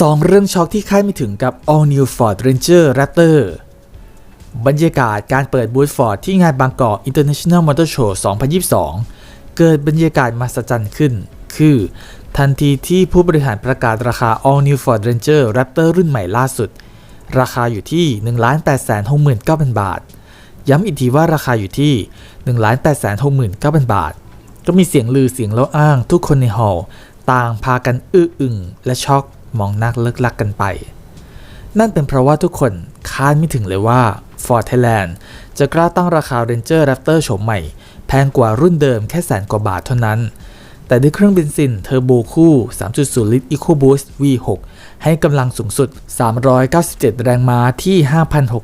สองเรื่องช็อกที่คาดไม่ถึงกับ All New Ford Ranger Raptor บรรยากาศการเปิดบูธฟอร์ดที่งานบางกอก International Motor Show 2022 เกิดบรรยากาศมหัศจรรย์ขึ้น คือ ทันทีที่ผู้บริหารประกาศราคา All New Ford Ranger Raptor รุ่นใหม่ล่าสุด ราคาอยู่ที่ 1,869,000 บาท ย้ำอีกทีว่าราคาอยู่ที่ 1,869,000 บาท ก็มีเสียงลือเสียงเล่าอ้างทุกคนในฮอลล์ต่างพากันอื้ออึงและช็อก มองนักเลิกลักกันไป นั่นเป็นเพราะว่าทุกคนคาดไม่ถึงเลยว่า Ford Thailand จะกล้าตั้งราคา Ranger Raptor โฉมใหม่ แพงกว่ารุ่นเดิมแค่แสนกว่าบาทเท่านั้น แต่ด้วยเครื่องเบนซินเทอร์โบคู่ 3.0 ลิตร EcoBoost V6 ให้กำลังสูงสุด 397 แรงม้าที่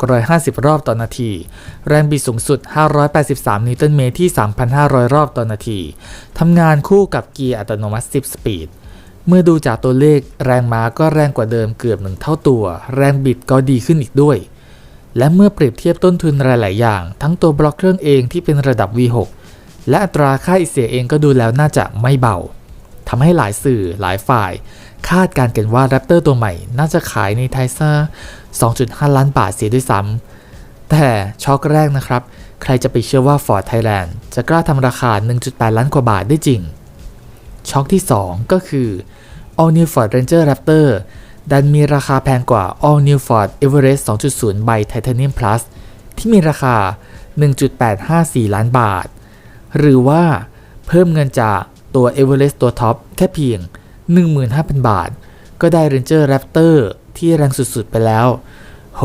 5,650 รอบต่อนาที แรงบิดสูงสุด 583 นิวตันเมตรที่ 3,500 รอบต่อนาที ทำงานคู่กับเกียร์อัตโนมัติ 10 สปีด เมื่อดูจากตัวเลขแรงม้าก็แรงกว่าเดิมเกือบหนึ่งเท่าตัว แรงบิดก็ดีขึ้นอีกด้วย และเมื่อเปรียบเทียบต้นทุนหลาย ๆ อย่าง ทั้งตัวบล็อกเครื่องเองที่เป็นระดับ V6 และอัตราค่าอิเสียเองก็ดูแล้วน่าจะไม่เบาทำให้หลายสื่อหลายฝ่าย คาดการณ์กันว่า Raptor ตัวใหม่ น่าจะขายในไทยซะ2.5 ล้านบาทเสียด้วยซ้ำแต่ช็อกแรกนะครับ ใครจะไปเชื่อว่า Ford Thailand จะกล้าทำราคา 1.8 ล้านกว่าบาทได้จริง ช็อกที่ 2 ก็คือ All New Ford Ranger Raptor ดันมีราคาแพงกว่า All New Ford Everest 2.0ใบ Titanium Plus ที่มีราคา 1.854 ล้านบาท หรือว่าเพิ่มเงินจากตัว Everest ตัวท็อปแค่เพียง 15,000 บาท ก็ได้ Ranger Raptor ที่แรงสุดๆไปแล้ว โห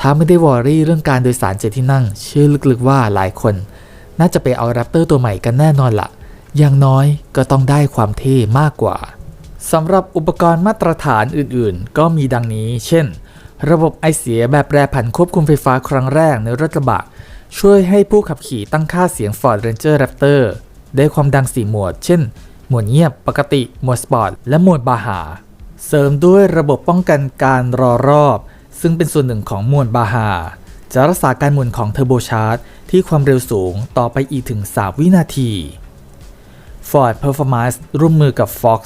ถ้าไม่ได้วอรี่เรื่องการโดยสารเจ็ดที่นั่ง เชื่อลึกๆว่าหลายคน น่าจะไปเอา Raptor ตัวใหม่กันแน่นอนละ่ะ อย่างน้อยก็ต้องได้ความเท่มากกว่าสำหรับอุปกรณ์มาตรฐานอื่นๆ ก็มีดังนี้ เช่น ระบบไอเสียแบบแปรผันควบคุมไฟฟ้าครั้งแรกในรถกระบะ ช่วยให้ผู้ขับขี่ตั้งค่าเสียง Ford Ranger Raptor ได้ความดัง4โหมดเช่นโหมดเงียบปกติโหมดสปอร์ต และโหมดบาหา เสริมด้วยระบบป้องกันการรอรอบ ซึ่งเป็นส่วนหนึ่งของโหมดบาหา จะรักษาการหมุนของเทอร์โบชาร์จที่ความเร็วสูงต่อไปอีกถึง 3 วินาที Ford Performance ร่วมมือกับ Fox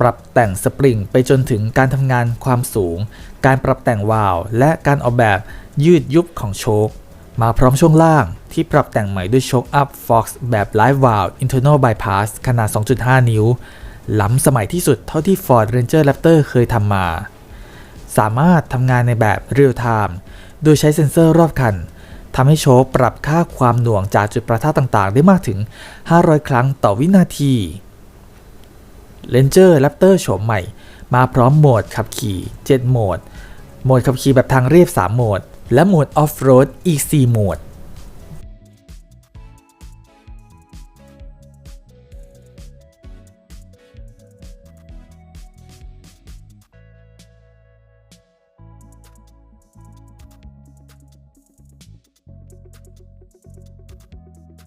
ปรับแต่งสปริงไปจนถึงการทำงานความสูง การปรับแต่งวาล์วและการออกแบบยืดยุบของโชคมาพร้อมช่วงล่างที่ปรับแต่งใหม่ด้วยโชคอัพ Fox แบบ Live Valve Internal Bypass ขนาด 2.5 นิ้ว ล้ำสมัยที่สุดเท่าที่ Ford Ranger Raptor เคยทำมา สามารถทำงานในแบบเรียลไทม์โดยใช้เซ็นเซอร์รอบคัน ทำให้โชคปรับค่าความหน่วงจากจุดประทะต่างๆ ได้มากถึง 500 ครั้งต่อวินาทีเลนเจอร์แรปเตอร์โฉมใหม่ มาพร้อมโหมดขับขี่ 7 โหมด โหมดขับขี่แบบทางเรียบ 3 โหมด และโหมดออฟโรดอีก 4 โหมด